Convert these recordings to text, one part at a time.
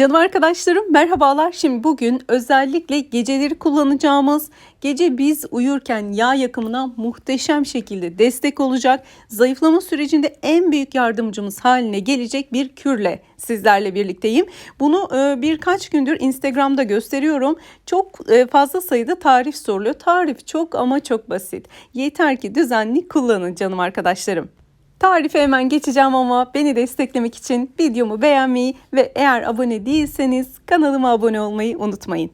Canım arkadaşlarım merhabalar. Şimdi bugün özellikle geceleri kullanacağımız, gece biz uyurken yağ yakımına muhteşem şekilde destek olacak, zayıflama sürecinde en büyük yardımcımız haline gelecek bir kürle sizlerle birlikteyim. Bunu e, birkaç gündür Instagram'da gösteriyorum. Çok e, fazla sayıda tarif soruluyor. Tarif çok ama çok basit. Yeter ki düzenli kullanın canım arkadaşlarım. Tarife hemen geçeceğim ama beni desteklemek için videomu beğenmeyi ve eğer abone değilseniz kanalıma abone olmayı unutmayın.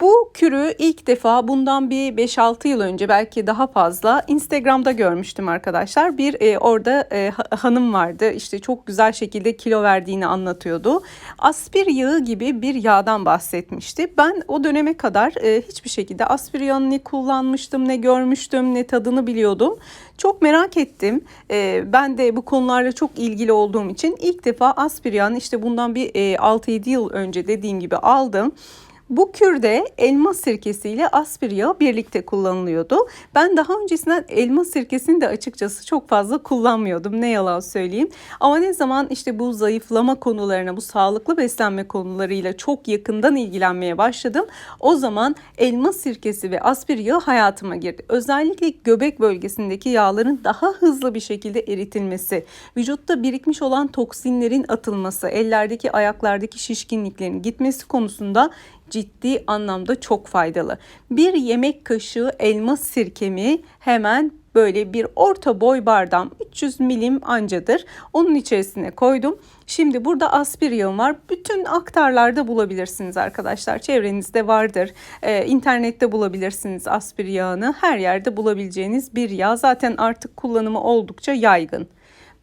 Bu kürü ilk defa bundan bir 5-6 yıl önce belki daha fazla Instagram'da görmüştüm arkadaşlar. Bir e, orada e, hanım vardı işte çok güzel şekilde kilo verdiğini anlatıyordu. Aspir yağı gibi bir yağdan bahsetmişti. Ben o döneme kadar e, hiçbir şekilde aspir yağını ne kullanmıştım ne görmüştüm ne tadını biliyordum. Çok merak ettim. E, ben de bu konularla çok ilgili olduğum için ilk defa aspir yağını işte bundan bir e, 6-7 yıl önce dediğim gibi aldım. Bu kürde elma sirkesiyle aspir yağı birlikte kullanılıyordu. Ben daha öncesinden elma sirkesini de açıkçası çok fazla kullanmıyordum. Ne yalan söyleyeyim. Ama ne zaman işte bu zayıflama konularına, bu sağlıklı beslenme konularıyla çok yakından ilgilenmeye başladım. O zaman elma sirkesi ve aspir yağı hayatıma girdi. Özellikle göbek bölgesindeki yağların daha hızlı bir şekilde eritilmesi, vücutta birikmiş olan toksinlerin atılması, ellerdeki ayaklardaki şişkinliklerin gitmesi konusunda ciddi anlamda çok faydalı. Bir yemek kaşığı elma sirkemi hemen böyle bir orta boy bardağım 300 milim ancadır. Onun içerisine koydum. Şimdi burada aspir yağım var. Bütün aktarlarda bulabilirsiniz arkadaşlar. Çevrenizde vardır. Ee, internette bulabilirsiniz aspir yağını. Her yerde bulabileceğiniz bir yağ. Zaten artık kullanımı oldukça yaygın.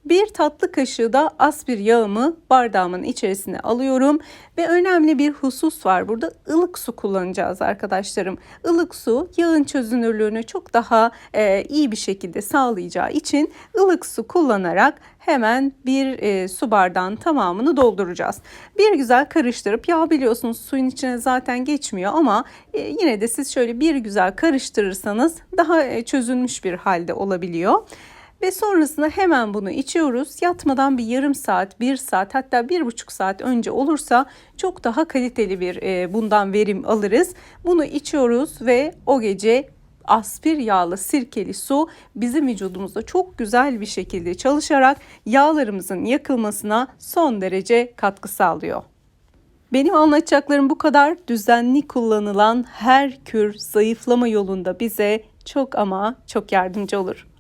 Bir tatlı kaşığı da aspir yağımı bardağımın içerisine alıyorum ve önemli bir husus var burada ılık su kullanacağız arkadaşlarım. Ilık su yağın çözünürlüğünü çok daha e, iyi bir şekilde sağlayacağı için ılık su kullanarak hemen bir e, su bardağın tamamını dolduracağız. Bir güzel karıştırıp yağ biliyorsunuz suyun içine zaten geçmiyor ama e, yine de siz şöyle bir güzel karıştırırsanız daha e, çözülmüş bir halde olabiliyor. Ve sonrasında hemen bunu içiyoruz. Yatmadan bir yarım saat, bir saat hatta bir buçuk saat önce olursa çok daha kaliteli bir e, bundan verim alırız. Bunu içiyoruz ve o gece aspir yağlı sirkeli su bizim vücudumuzda çok güzel bir şekilde çalışarak yağlarımızın yakılmasına son derece katkı sağlıyor. Benim anlatacaklarım bu kadar. Düzenli kullanılan her kür zayıflama yolunda bize çok ama çok yardımcı olur.